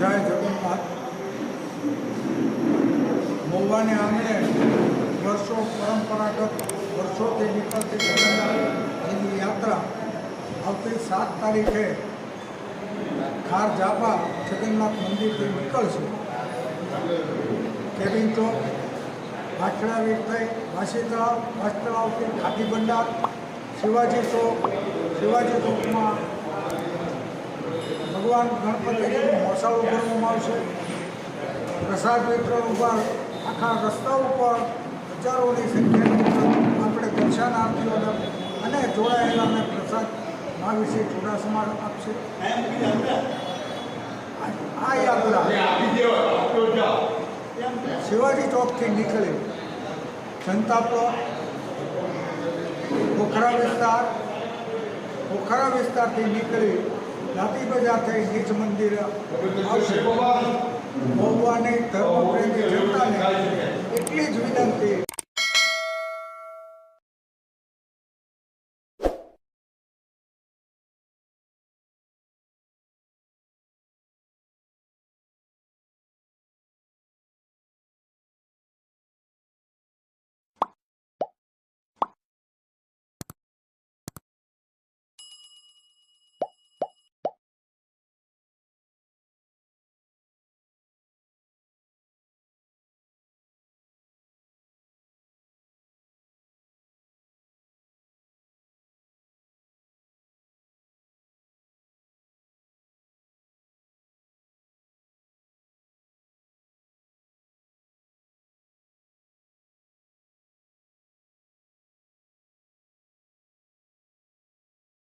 જગન્નાથ મહુવાને આંગણે વર્ષો પરંપરાગત વર્ષોથી નીકળતી જગન્નાથની યાત્રા આવતી સાત તારીખે ખાર જાપા જગન્નાથ મંદિરથી નીકળશે. કેબિન ચોક ભાટલા થઈ વાસી તળાવ, વાસ તળાવથી ખાદી ભંડાર, શિવાજી ચોક, શિવાજી ચોકમાં ભગવાન ગણપતિજીનું મોસાળું ભરવામાં આવશે. પ્રસાદ વિતરણ ઉપર, આખા રસ્તા ઉપર હજારોની અંદર આપણે દર્શન આરતીઓને અને જોડાયેલાને પ્રસાદ મહાવિષય ચુડાસમા આપશે. આ યાત્રા શિવાજી ચોકથી નીકળે. જનતા પ્લોટ પોખરા વિસ્તાર, પોખરા વિસ્તારથી નીકળી લાતી બજાર થઈ નીચ મંદિર. આવશે મહુવાની ધર્મપ્રેમી જનતાને